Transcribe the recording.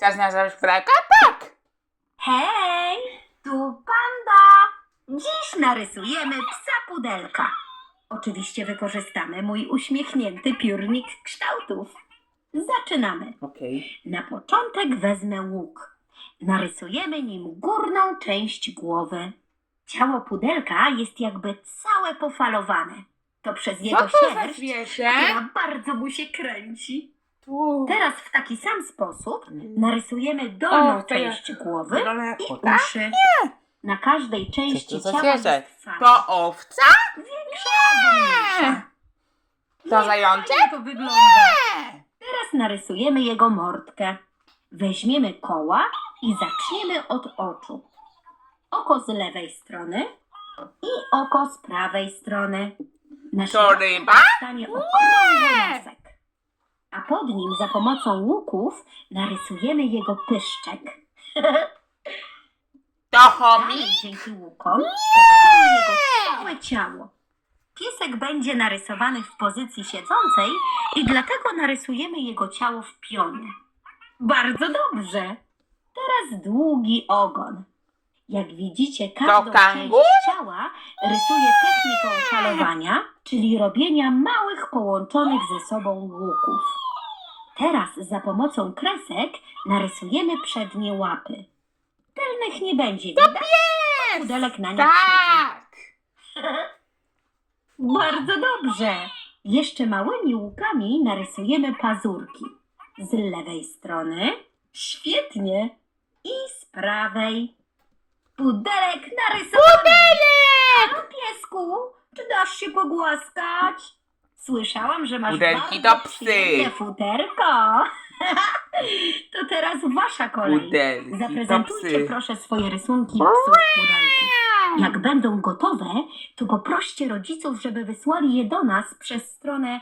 Czas na pudełka? Tak! Hej, tu panda! Dziś narysujemy psa pudelka. Oczywiście wykorzystamy mój uśmiechnięty piórnik kształtów. Zaczynamy. Okej. Na początek wezmę łuk. Narysujemy nim górną część głowy. Ciało pudelka jest jakby całe pofalowane. To przez Co jego to za sierść, zwierzę? która bardzo mu się kręci. Tu. Teraz w taki sam sposób narysujemy dolną O, to ja- część głowy i uszy. Na każdej części za ciała zwierzę? jest fala. To owca? Większa albo mniejsza. To zajączek? fajnie to wygląda. Nie. Teraz narysujemy jego mordkę. Weźmiemy koła i zaczniemy od oczu. Oko z lewej strony i oko z prawej strony. Na To ryba? stanie pod nim za pomocą łuków narysujemy jego pyszczek. To Dalej chomik? dzięki łukom powstanie jego całe ciało. Piesek będzie narysowany w pozycji siedzącej i dlatego narysujemy jego ciało w pionie. Bardzo dobrze. Teraz długi ogon. Jak widzicie, każdą część kangur? ciała rysuje techniką falowania, czyli robienia małych połączonych ze sobą łuków. Teraz za pomocą kresek narysujemy przednie łapy. Tylnych nie będzie widać. Pudelek na nich siedzi. Tak! Bardzo dobrze. Jeszcze małymi łukami narysujemy pazurki. Z lewej strony. Świetnie. I z prawej. Pudelek narysowany. Pudelek! Piesku, czy dasz się pogłaskać? Słyszałam, że masz Pudelki bardzo to psy. przyjemne futerko. to teraz wasza kolej. Pudelki Zaprezentujcie psy. proszę swoje rysunki psów. Jak będą gotowe, to poproście rodziców, żeby wysłali je do nas przez stronę